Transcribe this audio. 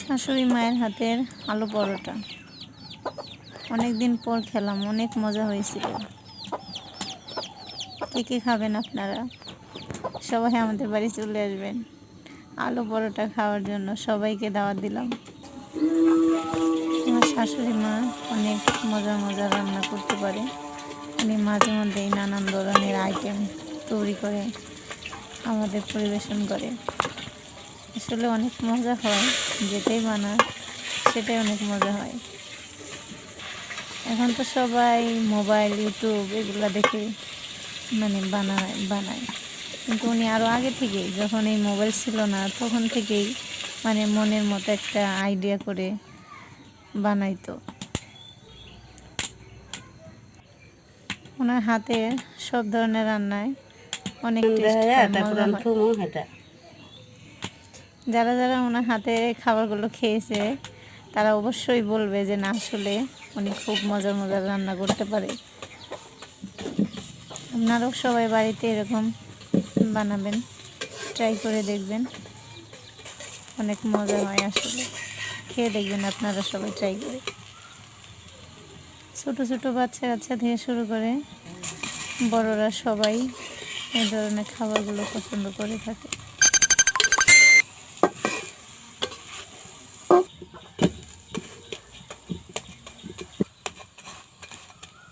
শাশুড়ি মায়ের হাতের আলু পরোটা। অনেক দিন পর খেলাম, অনেক মজা হয়েছিল। কে কে খাবেন আপনারা? সবাই আমাদের বাড়ি চলে আসবেন। আলু পরোটা খাওয়ার জন্য সবাইকে দাওয়াত দিলাম। আমার শাশুড়ি মা অনেক মজা মজা রান্না করতে পারে। উনি মাঝে মধ্যেই নানান ধরনের আইটেম তৈরি করে আমাদের পরিবেশন করে। আসলে অনেক মজা হয় যেটাই বানায় সেটাই অনেক মজা হয়। এখন তো সবাই মোবাইল ইউটিউব এগুলো দেখে মানে বানায় বানায়। কিন্তু উনি আরও আগে থেকেই যখন এই মোবাইল ছিল না তখন থেকেই মানে মনের মতো একটা আইডিয়া করে বানাইতো। ওনার হাতে সব ধরনের রান্নায় অনেক হয়। যারা যারা ওনার হাতে খাবারগুলো খেয়েছে, তারা অবশ্যই বলবে যে না, আসলে উনি খুব মজার মজার রান্না করতে পারে। আপনারাও সবাই বাড়িতে এরকম বানাবেন ট্রাই করে দেখবেন। অনেক মজা হয় আসলে। খেয়ে দেখবেন আপনারা সবাই ট্রাই করে। ছোট ছোট বাচ্চা কাচ্চা থেকে শুরু করে বড়রা সবাই এই ধরনের খাবারগুলো পছন্দ করে থাকে।